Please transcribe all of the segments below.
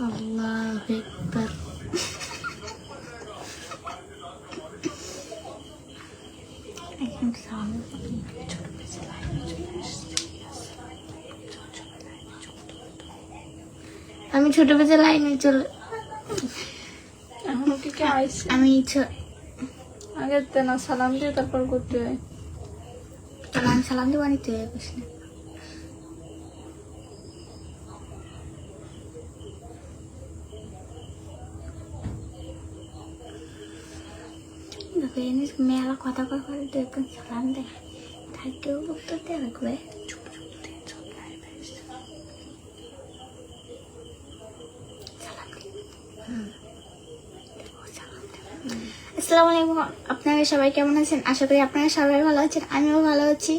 আল্লাহ একবার আমি ছোট বেজে লাইনে চলে এখন কি কে আমি আগে তেনা সালাম দিয়ে তারপর করতে হয়। সালাম সালাম দেবো নিতে মেলা কথা কথা দেখবেন সালাম দেয় থাকেও উত্তর দেওয়া লাগবে আসসালামু আলাইকুম। আপনারা সবাই কেমন আছেন? আশা করি আপনারা সবাই ভালো আছেন, আমিও ভালো আছি।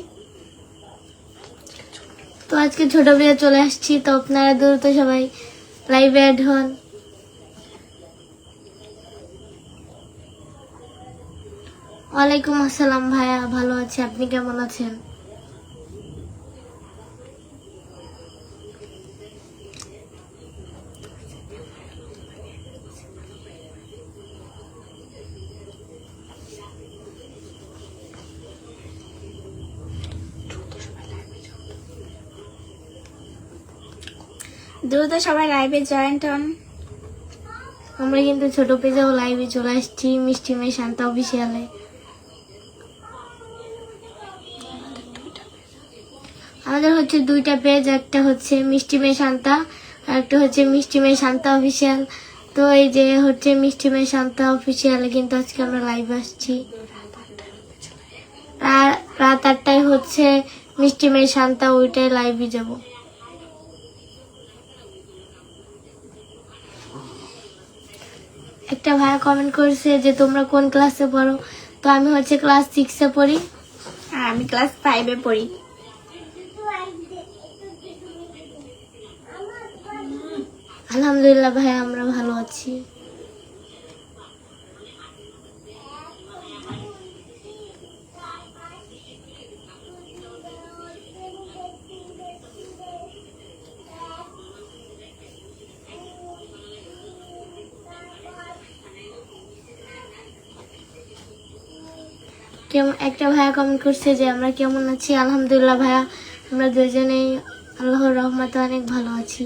তো আজকে ছোট বিয়ে চলে আসছি, তো আপনারা দ্রুত সবাই লাইভে অ্যাড হন। ওয়ালাইকুম আসসালাম ভাইয়া, ভালো আছি। আপনি কেমন আছেন? দ্রুত সবাই লাইভে জয়েন্ট হন আমরা কিন্তু ছোট পেজেও লাইভে চলে আসছি, মিষ্টি মেয়ে শান্তা অফিসিয়ালে আমাদের হচ্ছে দুইটা পেজ একটা হচ্ছে মিষ্টি মেয়ে শান্তা, আর একটা হচ্ছে মিষ্টি মেয়ে শান্তা অফিসিয়াল তো এই যে হচ্ছে মিষ্টি মেয়ে শান্তা অফিসিয়ালে কিন্তু আজকে আমরা লাইভ আসছি। আর রাত আটটায় হচ্ছে মিষ্টি মেয়ে শান্তা ওইটাই লাইভে যাব। একটা ভাইয়া কমেন্ট করেছে যে, তোমরা কোন ক্লাসে পড়ো? তো আমি হচ্ছে ক্লাস সিক্সে পড়ি। আর আমি ক্লাস ফাইভে পড়ি। আলহামদুলিল্লাহ ভাই, আমরা ভালো আছি। কেমন একটা ভাইয়া কমেন্ট করছে যে, আমরা কেমন আছি? আলহামদুলিল্লাহ ভাইয়া, আমরা দুজনেই আল্লাহর রহমতে অনেক ভালো আছি।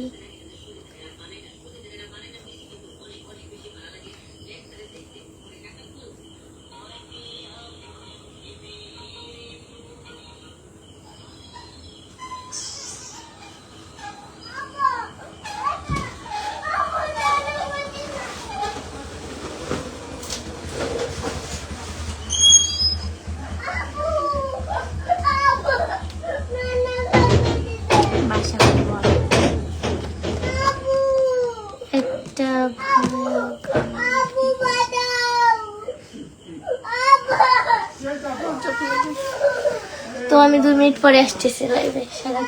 মিনিট পরে আসতেছি লাইভে সারা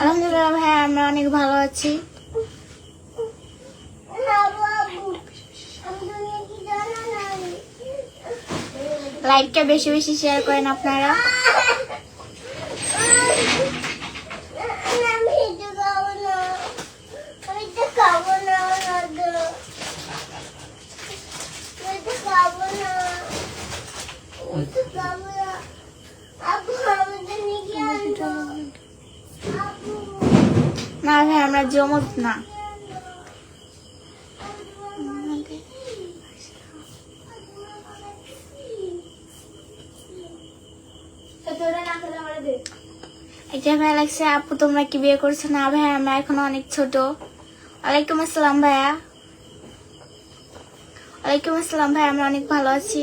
আলহামদুলিল্লাহ ভাই আমরা অনেক ভালো আছি লাইভটা বেশি বেশি শেয়ার করেন আপনারা না ভাই আমরা জমত না এটা ভাই লাগছে, আপু তোমরা কি বিয়ে করছ? না ভাই আমরা এখন অনেক ছোট। ওয়ালাইকুম আসসালাম ভাইয়া। ওয়ালাইকুম আসসালাম ভাই আমরা অনেক ভালো আছি।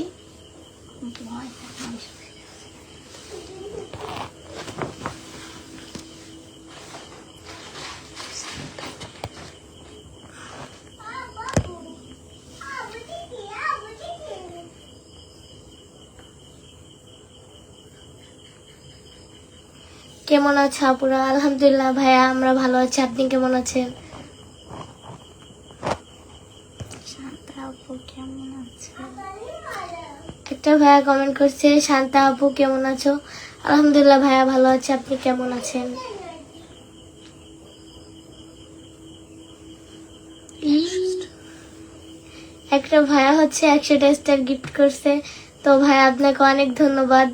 কেমন আছে আপুরা? আলহামদুলিল্লাহ ভাইয়া আমরা ভালো আছি। আপনি কেমন আছেন? একটা ভাইয়া কমেন্ট করছে শান্তা আপু কেমন আছো? আলহামদুলিল্লাহ ভাইয়া ভালো আছে আপনি কেমন আছেন? একটা ভাইয়া হচ্ছে একশোটা স্টার গিফট করছে। তো ভাইয়া আপনাকে অনেক ধন্যবাদ।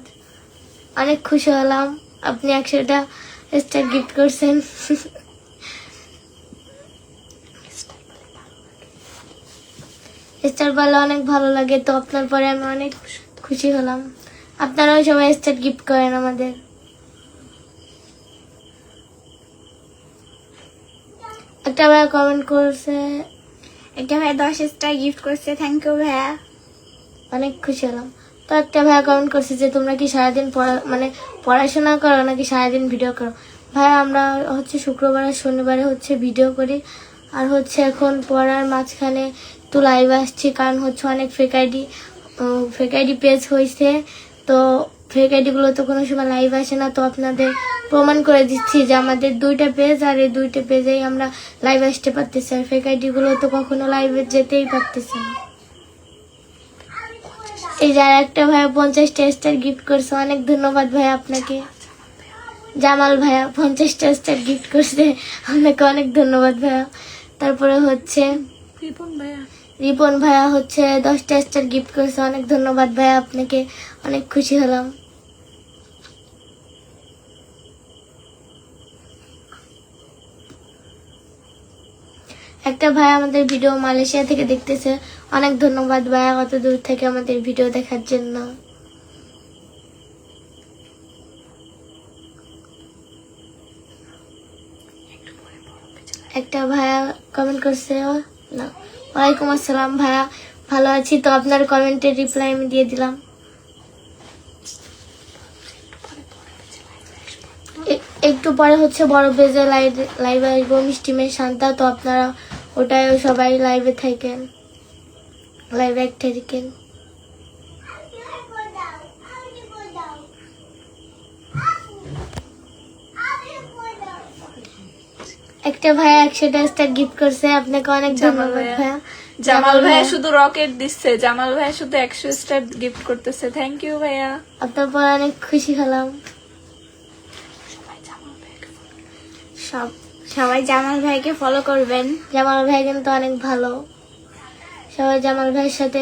অনেক খুশি হলাম। আপনি একশোটা স্টার গিফট করছেন। স্টার বলে অনেক ভালো লাগে তো আপনার পরে আমি অনেক খুশি হলাম। আপনারাও সবাই স্টার গিফট করেন আমাদের। একটা ভাইয়া কমেন্ট করছে একটা ভাইয়া দশ স্টার গিফট করছে থ্যাংক ইউ ভাইয়া। অনেক খুশি হলাম। তো একটা ভাইয়া কমেন্ট করছে যে, তোমরা কি সারাদিন পড়া মানে পড়াশোনা করো নাকি সারাদিন ভিডিও করো? ভাইয়া, আমরা হচ্ছে শুক্রবার আর শনিবারে হচ্ছে ভিডিও করি। আর হচ্ছে এখন পড়ার মাঝখানে তো লাইভ আসছি, কারণ হচ্ছে অনেক fake ID fake ID page হয়েছে তো ফেক আইডিগুলো তো কোনো সময় লাইভ আসে না। তো আপনাদের প্রমাণ করে দিচ্ছি যে, আমাদের দুইটা পেজ আর এই দুইটা পেজেই আমরা লাইভ আসতে পারতেছি। আর ফেক আইডিগুলো তো কখনো লাইভে যেতেই পারতেছি না। এই যে আর একটা ভাইয়া পঞ্চাশটা স্টার গিফট করছে। অনেক ধন্যবাদ ভাই আপনাকে। জামাল ভাইয়া পঞ্চাশটা স্টার গিফট করছে। আপনাকে অনেক ধন্যবাদ ভাইয়া। তারপরে হচ্ছে রিপন ভাইয়া। রিপন ভাইয়া হচ্ছে দশটা স্টার গিফট করছে। অনেক ধন্যবাদ ভাইয়া আপনাকে। অনেক খুশি হলাম। একটা ভাই আমাদের ভিডিও মালয়েশিয়া থেকে দেখতেছে। অনেক ধন্যবাদ ভাইয়া অত দূর থেকে আমাদের ভিডিও দেখার জন্য। একটা ভাইয়া কমেন্ট করছে না, ওয়ালাইকুম আসসালাম ভাইয়া, ভালো আছি তো? আপনার কমেন্টের রিপ্লাই আমি দিয়ে দিলাম। একটু পরে হচ্ছে বড় লাইভ লাইভে আসব, মিষ্টি মেয়ে শান্তা, তো আপনারা ওটাই সবাই লাইভে থাকেন। লাইভে একটা থাকেন একটা ভাইয়া একশোটা স্টার গিফট করছে আপনাকে অনেক জামাল ধন্যবাদ। ভাইয়া। জামাল ভাইয়া শুধু রকেট দিচ্ছে। জামাল ভাইয়া শুধু একশো স্টার গিফট করতেছে। থ্যাংক ইউ ভাইয়া। আপনার পর অনেক খুশি হলাম। সব সবাই জামাল ভাইকে ফলো করবেন। জামাল ভাই কিন্তু অনেক ভালো। সবাই জামাল ভাইয়ের সাথে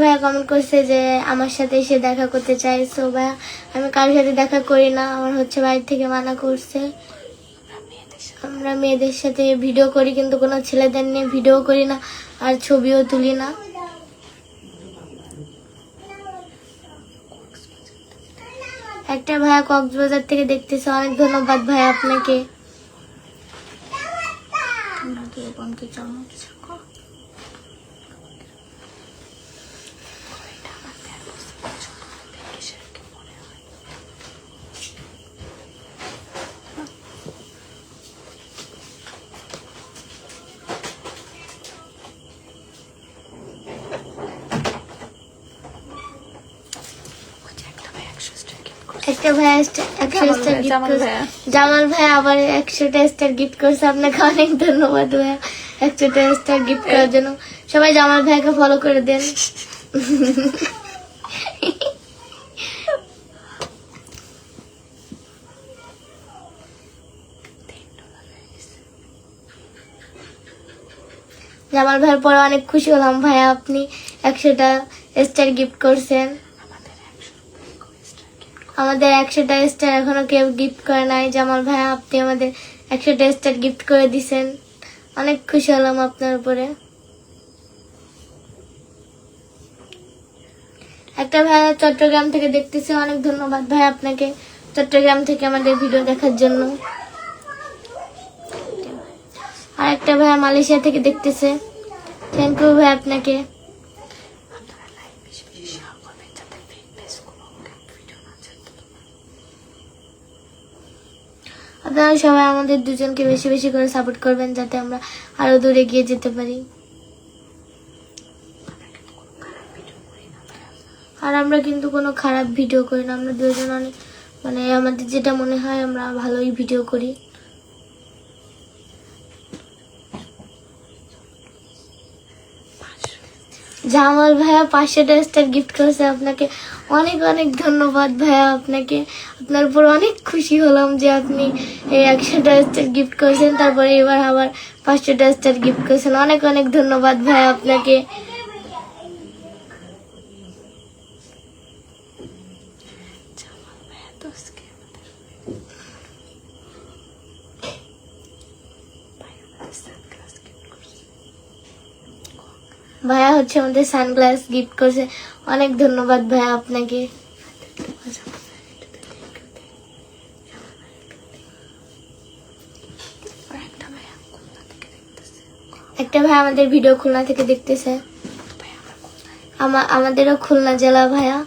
ভাইয়া কমেন্ট করছে যে, আমার সাথে এসে দেখা করতে চাই সো ভাইয়া, আমি কারোর সাথে দেখা করি না। আমার হচ্ছে বাড়ি থেকে মানা করছে। আমরা মেয়েদের সাথে ভিডিও করি, কিন্তু কোনো ছেলেদের নিয়ে ভিডিও করি না আর ছবিও তুলি না। একটা ভাইয়া কক্সবাজার থেকে দেখতেছে। অনেক ধন্যবাদ ভাইয়া আপনাকে তোমরা কি বোনকে জন্ম দিচ্ছ ভাইয়া স্টা- একশো স্টার গিফট করছে। জামাল ভাই আবার একশোটা স্টার গিফট করছে আপনাকে অনেক ধন্যবাদ ভাইয়া। একশোটা স্টার গিফট করার জন্য। সবাই জামাল ভাইকে ফলো করে দেন। জামাল ভাইয়ের পরে অনেক খুশি হলাম ভাইয়া আপনি একশোটা স্টার গিফট করছেন। আমাদের একশোটা স্টার এখনও কেউ গিফট করে নাই। জামাল ভাইয়া আপনি আমাদের একশোটা স্টার গিফট করে দিছেন। অনেক খুশি হলাম আপনার উপরে। একটা ভাইয়া চট্টগ্রাম থেকে দেখতেছে, অনেক ধন্যবাদ ভাই আপনাকে চট্টগ্রাম থেকে আমাদের ভিডিও দেখার জন্য। আর একটা ভাইয়া মালয়েশিয়া থেকে দেখতেছে। থ্যাংক ইউ ভাই আপনাকে। আপনারা সবাই আমাদের দুজনকে বেশি বেশি করে সাপোর্ট করবেন যাতে আমরা আরও দূরে গিয়ে যেতে পারি। আর আমরা কিন্তু কোনো খারাপ ভিডিও করি না। আমরা দুজন অনেক মানে আমাদের যেটা মনে হয় আমরা ভালোই ভিডিও করি। জামাল ভাইয়া পাঁচশো স্টার গিফট করেছে আপনাকে। অনেক অনেক ধন্যবাদ ভাইয়া আপনাকে। আপনার উপর অনেক খুশি হলাম যে আপনি এই একশো স্টার গিফট করেছেন। তারপরে এবার আবার পাঁচশো স্টার গিফট করেছেন। অনেক অনেক ধন্যবাদ ভাইয়া আপনাকে। ভাইয়া হচ্ছে আমাদের সানগ্লাস গিফট করছে। অনেক ধন্যবাদ ভাইয়া আপনাকে। একটা ভাই আমাদের ভিডিও খুলনা থেকে দেখতেছে। আমা- আমাদেরও খুলনা জেলা ভাইয়া।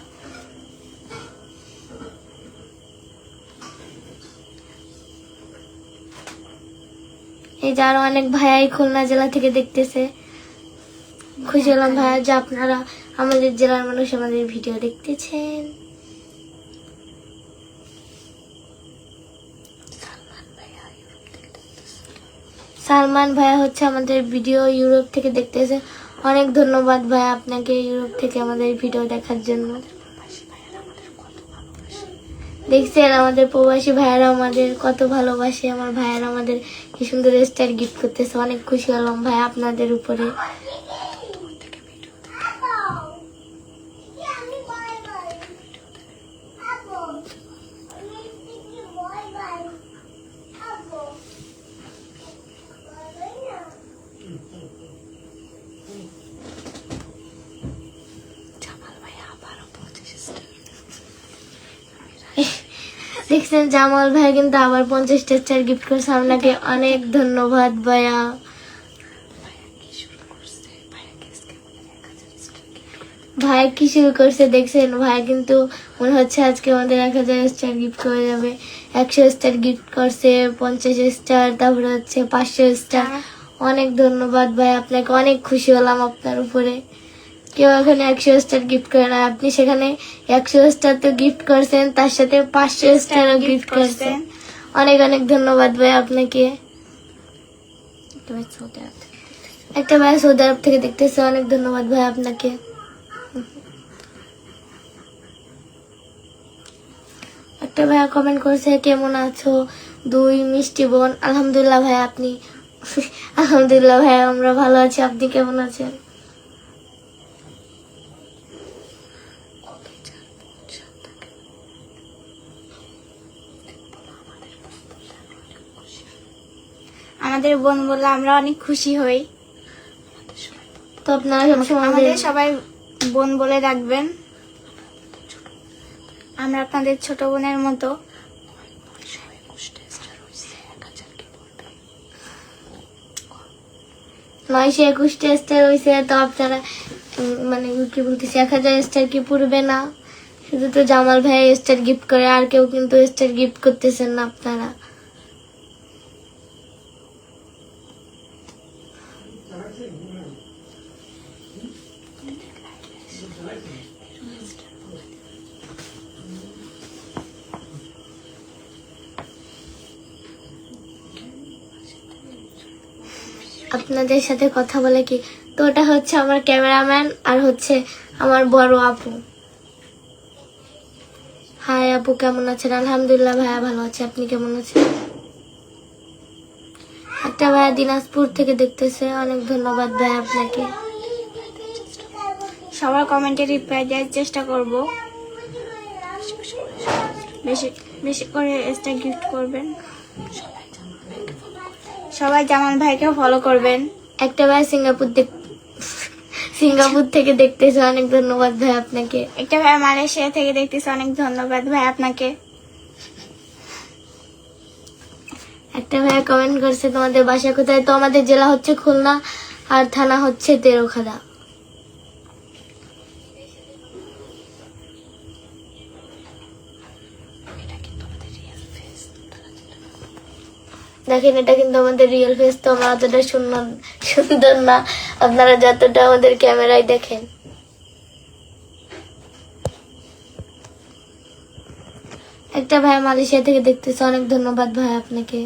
এই যে আরও অনেক ভাইয়াই খুলনা জেলা থেকে দেখতেছে। খুশি হলাম ভাইয়া যে আপনারা আমাদের জেলার মানুষ আমাদের ভিডিও দেখতেছেন। সালমান ভাইয়া হচ্ছে আমাদের ভিডিও ইউরোপ থেকে দেখতেছে। অনেক ধন্যবাদ ভাইয়া আপনাকে ইউরোপ থেকে আমাদের ভিডিও দেখার জন্য। দেখছেন আমাদের প্রবাসী ভাইয়ারা আমাদের কত ভালোবাসে, আমার ভাইয়ারা আমাদের কি সুন্দর স্টার গিফট করতেছে। অনেক খুশি হলাম ভাই আপনাদের উপরে। দেখছেন জামাল ভাই কিন্তু আবার পঞ্চাশটা চার গিফট করছে। আপনাকে অনেক ধন্যবাদ ভাইয়া। ভাই কি শুরু করছে দেখছেন? ভাই কিন্তু মনে হচ্ছে আজকে আমাদের এক হাজার স্টার গিফট করে যাবে। একশো স্টার গিফট করছে পঞ্চাশ স্টার তারপরে হচ্ছে পাঁচশো স্টার অনেক ধন্যবাদ ভাই আপনাকে অনেক খুশি হলাম আপনার উপরে। কেউ এখানে একশো স্টার গিফট করে না। আপনি সেখানে একশো স্টার তো গিফট করছেন তার সাথে পাঁচশো স্টারও গিফট করছেন। অনেক অনেক ধন্যবাদ ভাই আপনাকে। একটা ভাই সৌদি আরব থেকে দেখতেছে। অনেক ধন্যবাদ ভাই আপনাকে। একটা ভাইয়া কমেন্ট করছে কেমন আছো? দুই মিষ্টি বোন। আলহামদুলিল্লাহ ভাই আপনি আলহামদুলিল্লাহ ভাই আমরা ভালো আছি। আপনি কেমন আছেন আমাদের বোন বললে আমরা অনেক খুশি হই। তো আপনারা আমাদের সবাই বোন বলে ডাকবেন আমরা আপনাদের ছোট বোনের মতো। নয়শো একুশটা স্টার হয়েছে তো আপনারা মানে কি বলতেছি এক হাজার স্টার কি পড়বে না? শুধু তো জামাল ভাই স্টার গিফট করে আর কেউ কিন্তু স্টার গিফট করতেছেন না আপনারা। আপনাদের সাথে কথা বলে কি? তো ওটা হচ্ছে আমার ক্যামেরাম্যান আর হচ্ছে আমার বড় আপু। হাই আপু, কেমন আছেন? আলহামদুলিল্লাহ ভাইয়া ভালো আছে। আপনি কেমন আছেন? একটা ভাইয়া দিনাজপুর থেকে দেখতেছে। অনেক ধন্যবাদ ভাই আপনাকে। সবার কমেন্টে রিপ্লাই দেওয়ার চেষ্টা করব। বেশি বেশি করে এক্সট্রা গিফট করবেন। সবাই জামাল ভাইকে ফলো করবেন। একটা ভাই সিঙ্গাপুর দেখ সিঙ্গাপুর থেকে দেখতেছে অনেক ধন্যবাদ ভাই আপনাকে। একটা ভাই মালয়েশিয়া থেকে দেখতেছে অনেক ধন্যবাদ ভাই আপনাকে। একটা ভাইয়া কমেন্ট করছে তোমাদের বাসা কোথায়? তো আমাদের জেলা হচ্ছে খুলনা আর থানা হচ্ছে তেরোখাদা। দেখেন, এটা কিন্তু আমাদের রিয়েল ফেস তো আমার অতটা সুন্দর সুন্দর না। আপনারা যতটা আমাদের ক্যামেরায় দেখেন। একটা ভাই মালয়েশিয়া থেকে দেখতেছে, অনেক ধন্যবাদ ভাই আপনাকে।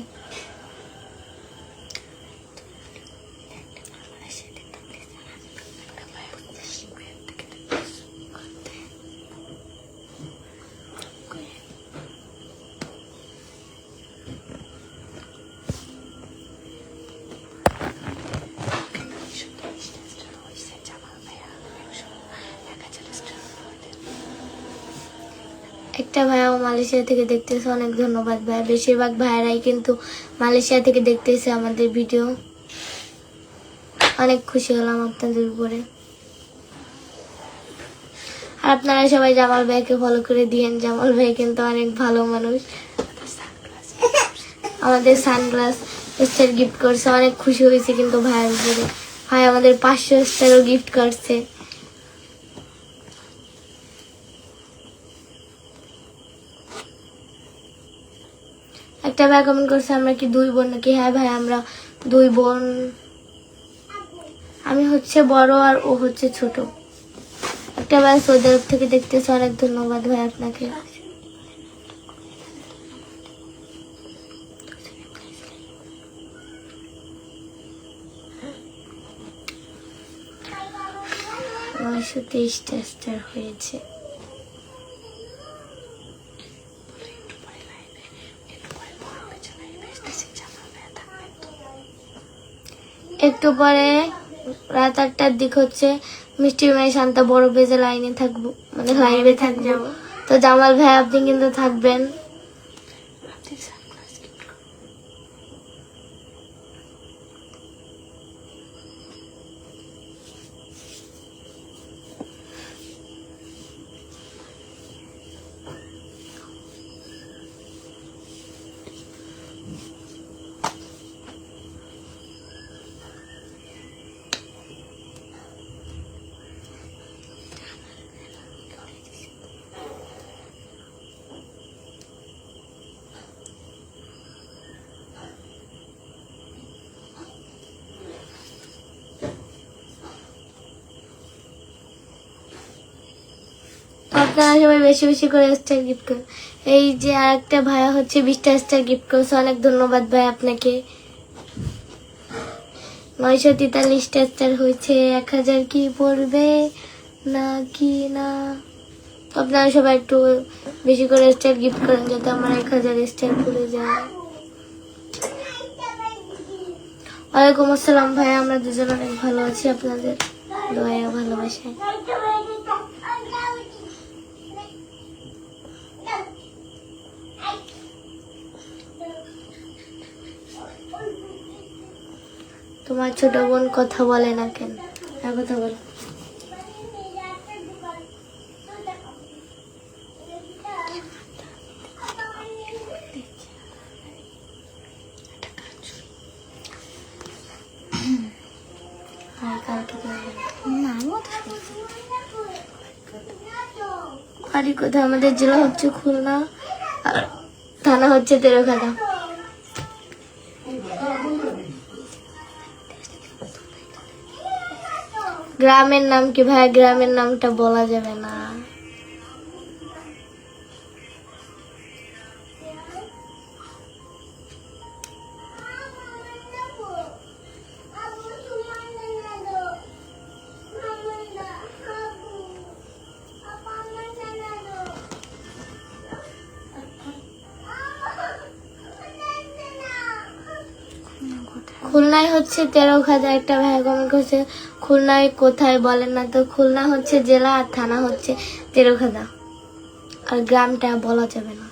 একটা ভাইয়াও মালয়েশিয়া থেকে দেখতেছে, অনেক ধন্যবাদ ভাই। বেশিরভাগ ভাইয়ারাই কিন্তু মালয়েশিয়া থেকে দেখতেছে আমাদের ভিডিও। অনেক খুশি হলাম আপনাদের উপরে। আর আপনারা সবাই জামাল ভাইকে ফলো করে দিয়েন। জামাল ভাই কিন্তু অনেক ভালো মানুষ। আমাদের সানগ্লাস স্টার গিফট করছে। অনেক খুশি হয়েছে কিন্তু ভাইয়ের উপরে। ভাই আমাদের পাঁচশো স্টারও গিফট করছে। একটা ভাই কমেন্ট করছে, আমরা কি দুই বোন নাকি? হ্যাঁ ভাই, আমরা দুই বোন। আমি হচ্ছে বড় আর ও হচ্ছে ছোট। একটা ভাই সৌদি আরব থেকে দেখতেছে, অনেক ধন্যবাদ ভাই আপনাকে। নয়শো তেইশটা স্টার হয়েছে। একটু পরে রাত আটটার দিক হচ্ছে। মিষ্টি মেয়ে শান্তা বড় বেজে লাইনে থাকব মানে লাইভে থাকব। তো জামাল ভাই আপনি কিন্তু থাকবেন। আপনারা সবাই বেশি বেশি করে স্টার গিফট করুন এই যে আরেকটা ভাইয়া হচ্ছে বিশটা স্টার গিফট করছে অনেক ধন্যবাদ ভাই আপনাকে। নয়শো তেতাল্লিশটা স্টার হয়েছে। এক হাজার কি পড়বে? না কি না? আপনারা সবাই একটু বেশি করে স্টার গিফট করেন যাতে আমার এক হাজার স্টার পড়ে যায়। ওয়ালাইকুম আসসালাম ভাই। আমরা দুজন অনেক ভালো আছি। আপনাদের দয়া ভালোবাসায়। তোমার ছোট বোন কথা বলে না কেন? কথা বলো। বাড়ি কোথায় আমাদের জেলা হচ্ছে খুলনা আর থানা হচ্ছে তেরোখানা। গ্রামের নাম কি ভাই? গ্রামের নামটা বলা যাবে না। খুলনায় হচ্ছে তেরো খাজা একটা ভাই কমেন্ট করছে খুলনায় কোথায় বলেন না তো, খুলনা হচ্ছে জেলা আর থানা হচ্ছে তেরো খাজা আর গ্রামটা বলা যাবে না।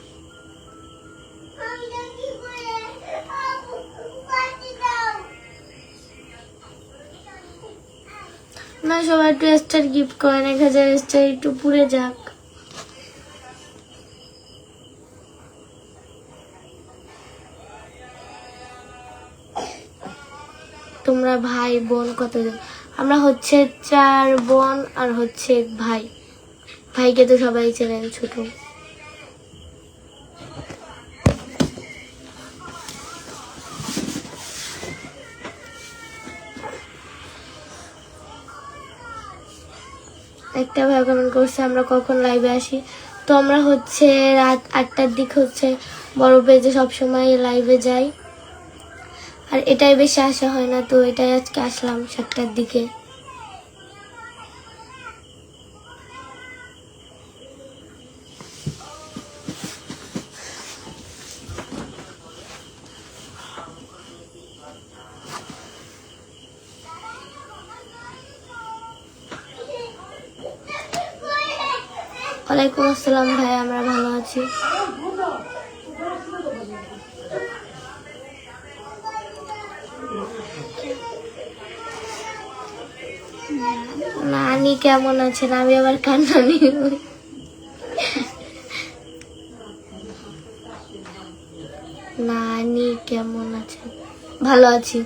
আপনারা সবাই একটু স্টার গিফট করেন এক হাজার স্টার একটু পুড়ে যাক। তোমরা ভাই, বোন কতজন? আমরা হচ্ছে চার বোন আর হচ্ছে ভাই। ভাইকে তো সবাই চেনেন ছোট। একটা ভাই কমেন্ট করছে, আমরা কখন লাইভে আসি? তো আমরা হচ্ছে রাত আটটার দিক হচ্ছে বড় পেজে সবসময় লাইভে যাই। আর এটাই বেশি আসা হয় না, তো এটাই আজকে আসলাম সাতটার দিকে। ওয়ালাইকুম আসসালাম ভাই, আমরা ভালো আছি। নানি কেমন আছেন? আমি আবার কান্নানি হই। নানি কেমন আছেন? ভালো আছি।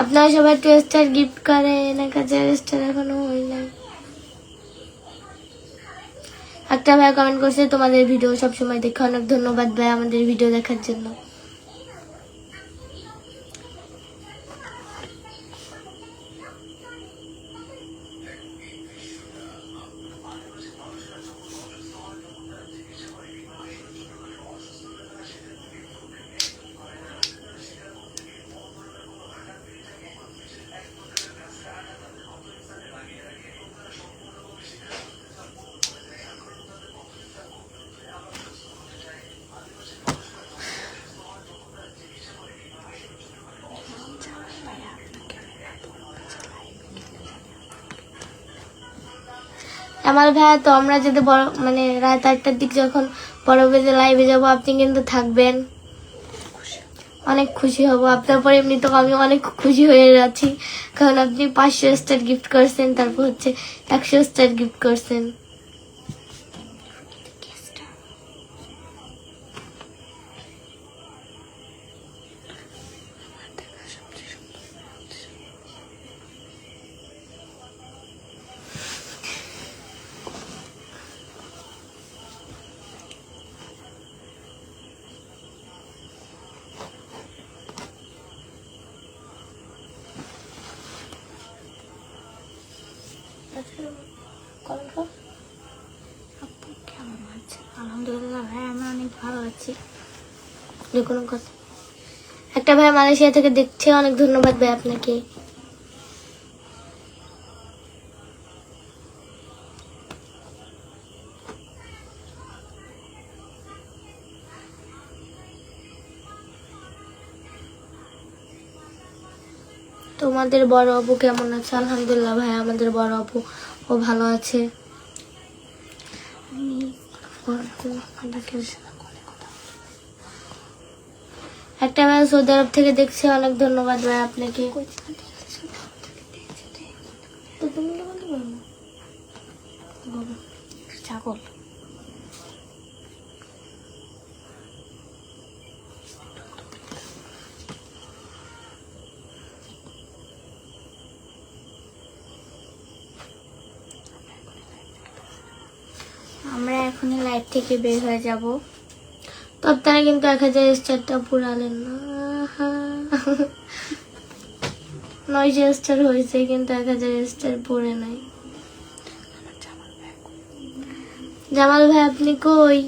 আপনারা সবাই টু স্টার গিফট করেন এক হাজার স্টার এখনও হই নাই। একটা ভাই কমেন্ট করছে, তোমাদের ভিডিও সবসময় দেখে অনেক ধন্যবাদ ভাই আমাদের ভিডিও দেখার জন্য। আমার ভাইয়া তো আমরা যদি বড় মানে রাত আটটার দিক যখন বড় বেজে লাইভে যাব, আপনি কিন্তু থাকবেন। অনেক খুশি হব। আপনার পরে এমনি তো আমি অনেক খুশি হয়ে যাচ্ছি কারণ আপনি পাঁচশো স্টার গিফট করছেন, তারপর হচ্ছে একশো স্টার গিফট করছেন আপু কেমন আছে আলহামদুলিল্লাহ ভাই আমি অনেক ভালো আছি যে কোনো কথা। একটা ভাই মালয়েশিয়া থেকে দেখছে, অনেক ধন্যবাদ ভাই আপনাকে। তোমাদের বড় আপু কেমন আছে? আলহামদুলিল্লাহ ভাই, আমাদের বড় আপু ও ভালো আছে। ভাই সৌদি আরব থেকে দেখছে অনেক ধন্যবাদ ভাই আপনাকে। ছাগল। আমরা এখনই লাইভ থেকে বের হয়ে যাব। তো আপনারা কিন্তু এক হাজার স্টারটা পুরালেন না। নয়শো স্টার হয়েছে, কিন্তু এক হাজার স্টার পড়ে নাই। জামাল ভাই, আপনি কই?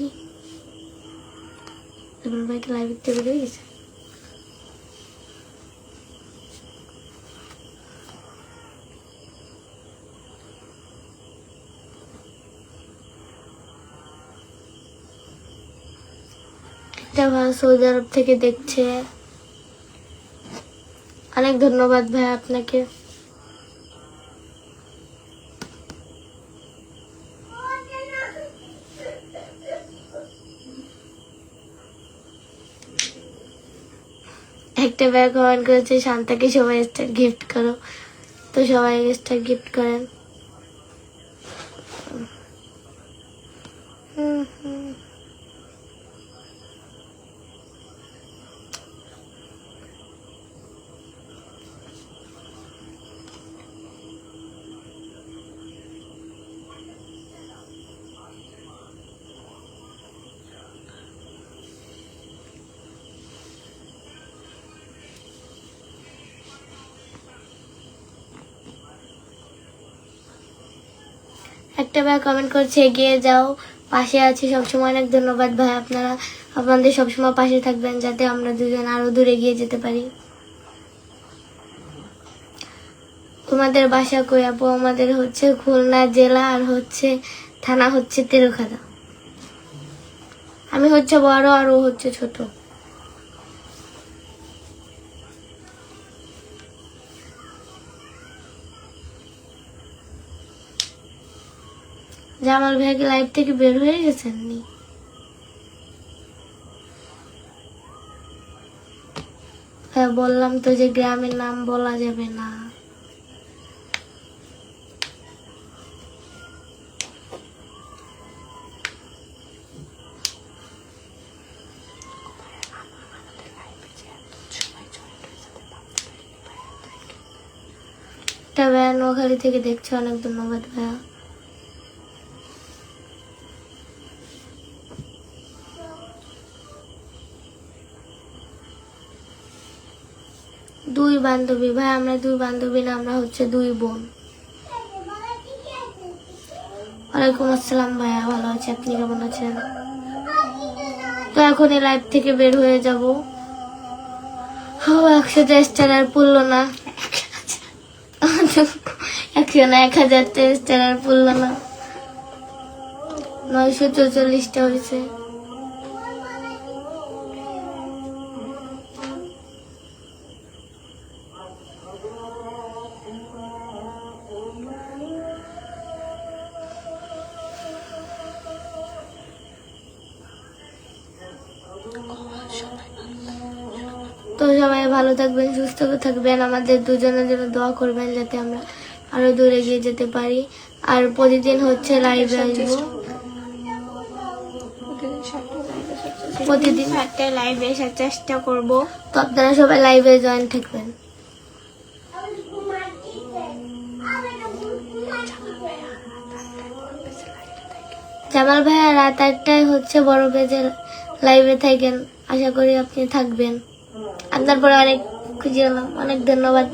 জামাল ভাই কি লাইভ থেকে বেরিয়ে গেছে? একটা ভাই সৌদি আরব থেকে দেখছে। অনেক ধন্যবাদ ভাই আপনাকে। একটা ব্যাগ কমেন্ট করেছে, শান্তাকে সবাই স্টার গিফট করো। তো সবাই এক্সট্রা গিফট করেন। একটা ভাই কমেন্ট করছে, এগিয়ে যাও, পাশে আছি সবসময়। অনেক ধন্যবাদ ভাই, আপনারা, আপনাদের সবসময় পাশে থাকবেন যাতে আমরা দুজন আরও দূরে গিয়ে যেতে পারি। তোমাদের বাসা কই আপু? আমাদের হচ্ছে খুলনা জেলা আর হচ্ছে, থানা হচ্ছে তেরোখাদা আমি হচ্ছে বড় আর ও হচ্ছে ছোট। জামাল ভাইকে লাইভ থেকে বের হয়ে গেছেন নি হ্যাঁ বললাম তো যে গ্রামের নাম বলা যাবে না। একটা নোয়াখালী থেকে দেখছে, অনেক ধন্যবাদ ভাইয়া দুই বান্ধবী, ভাই, আমরা দুই বান্ধবী না, আমরা হচ্ছে দুই বোন। ওয়ালাইকুম আসসালাম, ভাইয়া, ভালো আছি আপনি কেমন আছেন? তো এখন এই লাইভ থেকে বের হয়ে যাব। ও একশোটা স্টার পড়ল না। একশো না, এক হাজারটা স্টার পড়ল না। নয়শো চৌচল্লিশটা হয়েছে। সবাই ভালো থাকবেন, সুস্থ থাকবেন। আমাদের দুজনের জন্য দোয়া করবেন যাতে আমরা আরও দূরে গিয়ে যেতে পারি। আর প্রতিদিন হচ্ছে লাইভে আসব প্রতিদিন সাথে লাইভে আসার চেষ্টা করব তো আপনারা সবাই লাইভে জয়েন থাকবেন। জামাল ভাইয়া, রাত আটটায় হচ্ছে বড় পেজে লাইভে থাকেন। আশা করি আপনি থাকবেন। আপনার পরে অনেক খুশি হলাম। অনেক ধন্যবাদ।